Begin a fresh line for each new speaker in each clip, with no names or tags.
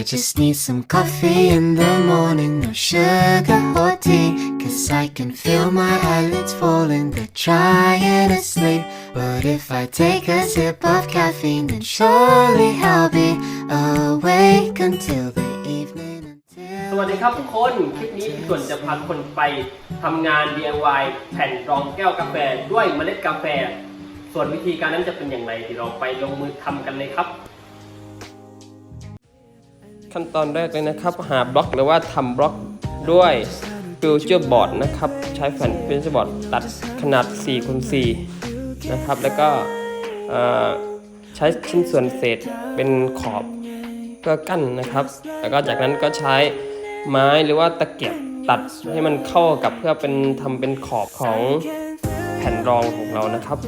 I just need some coffee in the morning, no sugar or tea. Cause I can feel my eyelids falling, they're trying to sleep. But if I take a sip of caffeine, then surely I'll be awake until the evening.
สวัสดีครับทุกคน คลิปนี้พี่ส่วนจะพาทุกคนไปทำงาน DIY แผ่นรองแก้วกาแฟด้วยเมล็ดกาแฟ ส่วนวิธีการนั้นจะเป็นอย่างไรเดี๋ยวเราไปลงมือทำกันเลยครับ ขั้นตอนแรกเลยนะครับ หาบล็อกหรือว่าทำบล็อกด้วยฟิวเจอร์บอร์ดนะครับ ใช้แผ่นฟิวเจอร์บอร์ดตัดขนาด4คูณ4นะครับ แล้วก็ใช้ชิ้นส่วนเศษเป็นขอบเพื่อกั้นนะครับ แล้วก็จากนั้นก็ใช้ไม้หรือว่าตะเกียบตัดให้มันเข้ากับเพื่อเป็นทำเป็นขอบของแผ่นรองของเรานะครับ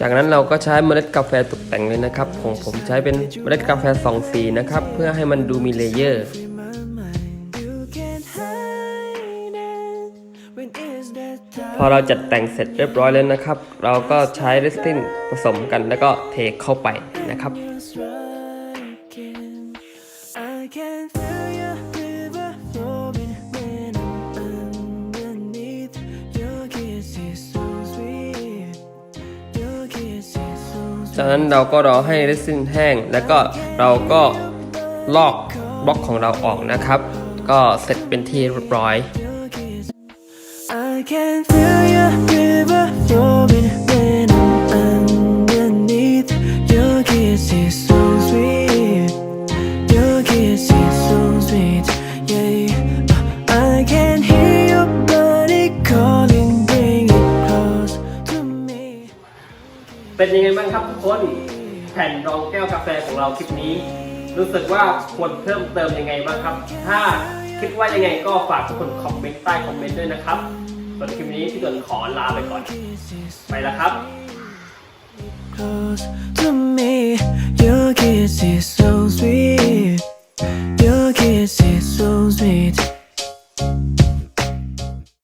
จากนั้นเราก็ใช้เมล็ดกาแฟตกแต่งเลยนะครับ ของผมใช้เป็นเมล็ดกาแฟสองสีนะครับ เพื่อให้มันดูมีเลเยอร์ พอเราจัดแต่งเสร็จเรียบร้อยแล้วนะครับ เราก็ใช้เรสตินผสมกันแล้วก็เทเข้าไปนะครับ
I can feel you.
จากนั้นเราก็รอให้เรสตินแห้ง แล้วก็เราก็ลอกบล็อกของเราออกนะครับ ก็เสร็จเป็นที่เรียบร้อย
I can feel your river flowing
เป็นยังไงบ้างครับทุกคนแผ่นรองแก้วกาแฟของเราคลิปนี้ รู้สึกว่าควรเพิ่มเติมยังไงบ้างครับ ถ้าคิดว่ายังไงก็ฝากทุกคนคอมเมนต์ใต้คอมเมนต์ด้วยนะครับส่วนคลิปนี้พี่ตนขอลาไปก่อน ไปแล้วครับ
to me, your kiss is so sweet. Your kiss is so sweet.